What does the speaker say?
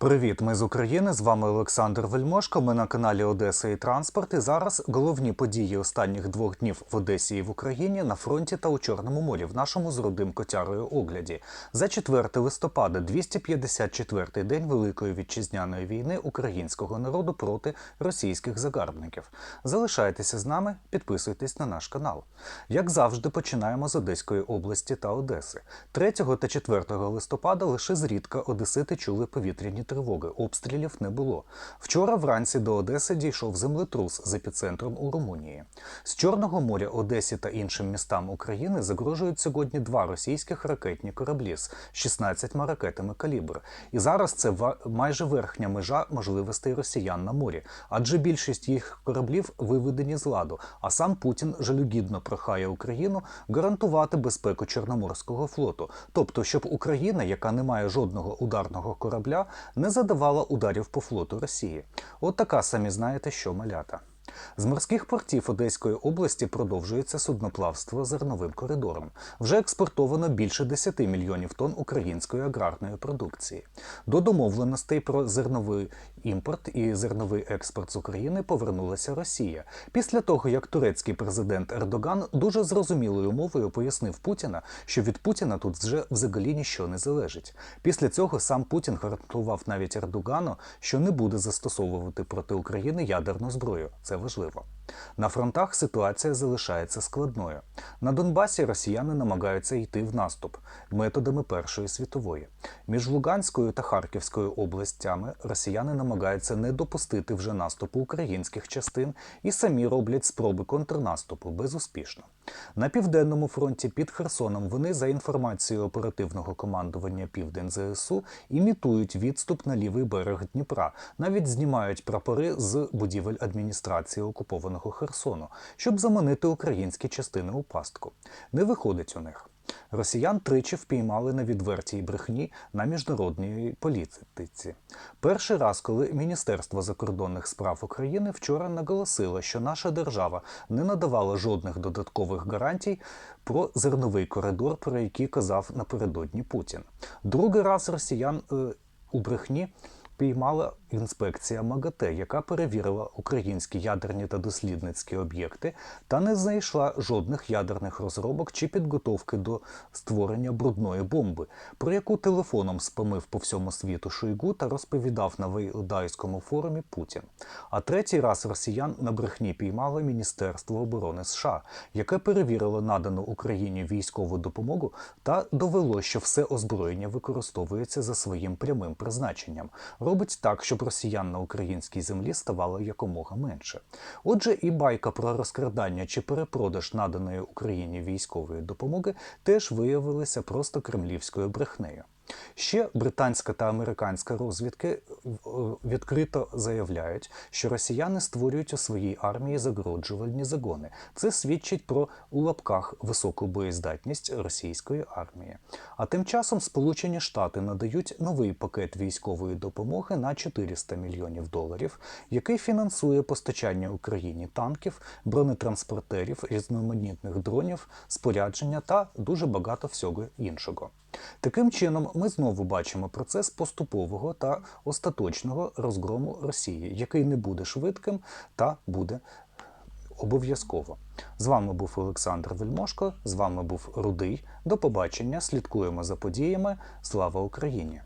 Привіт, ми з України. З вами Олександр Вельмошко. Ми на каналі Одеса і Транспорт. І зараз головні події останніх двох днів в Одесі і в Україні на фронті та у Чорному морі в нашому з рудим котярою огляді. За 4 листопада, 254-й день Великої вітчизняної війни українського народу проти російських загарбників. Залишайтеся з нами, підписуйтесь на наш канал. Як завжди, починаємо з Одеської області та Одеси. 3 та 4 листопада лише зрідка одесити чули повітряні тривоги. Обстрілів не було. Вчора вранці до Одеси дійшов землетрус з епіцентром у Румунії. З Чорного моря Одесі та іншим містам України загрожують сьогодні два російських ракетні кораблі з 16 ракетами калібр. І зараз це майже верхня межа можливостей росіян на морі, адже більшість їх кораблів виведені з ладу. А сам Путін жалюгідно прохає Україну гарантувати безпеку Чорноморського флоту, тобто, щоб Україна, яка не має жодного ударного корабля, не задавала ударів по флоту Росії. От така самі знаєте, що малята. З морських портів Одеської області продовжується судноплавство зерновим коридором. Вже експортовано більше 10 мільйонів тонн української аграрної продукції. До домовленостей про зерновий імпорт і зерновий експорт з України повернулася Росія після того, як турецький президент Ердоган дуже зрозумілою мовою пояснив Путіна, що від Путіна тут вже взагалі нічого не залежить. Після цього сам Путін гарантував навіть Ердогану, що не буде застосовувати проти України ядерну зброю. Це важливо. На фронтах ситуація залишається складною. На Донбасі росіяни намагаються йти в наступ методами Першої світової. Між Луганською та Харківською областями росіяни намагаються не допустити вже наступу українських частин і самі роблять спроби контрнаступу безуспішно. На південному фронті під Херсоном вони, за інформацією оперативного командування Південь ЗСУ, імітують відступ на лівий берег Дніпра, навіть знімають прапори з будівель адміністрації окупованого Херсону, щоб заманити українські частини у пастку. Не виходить у них. Росіян тричі впіймали на відвертій брехні на міжнародній політиці. Перший раз, коли Міністерство закордонних справ України вчора наголосило, що наша держава не надавала жодних додаткових гарантій про зерновий коридор, про який казав напередодні Путін. Другий раз росіян е, у брехні піймала інспекція МАГАТЕ, яка перевірила українські ядерні та дослідницькі об'єкти та не знайшла жодних ядерних розробок чи підготовки до створення брудної бомби, про яку телефоном спамив по всьому світу Шойгу та розповідав на Вейдайському форумі Путін. А третій раз росіян на брехні піймало Міністерство оборони США, яке перевірило надану Україні військову допомогу та довело, що все озброєння використовується за своїм прямим призначенням, робить так, щоб росіян на українській землі ставало якомога менше. Отже, і байка про розкрадання чи перепродаж наданої Україні військової допомоги теж виявилася просто кремлівською брехнею. Ще британська та американська розвідки е, відкрито заявляють, що росіяни створюють у своїй армії загороджувальні загони. Це свідчить про у лапках високу боєздатність російської армії. А тим часом Сполучені Штати надають новий пакет військової допомоги на 400 мільйонів доларів, який фінансує постачання Україні танків, бронетранспортерів, різноманітних дронів, спорядження та дуже багато всього іншого. Таким чином, ми знову бачимо процес поступового та остаточного розгрому Росії, який не буде швидким та буде обов'язково. З вами був Олександр Вельмошко, з вами був Рудий. До побачення. Слідкуємо за подіями. Слава Україні!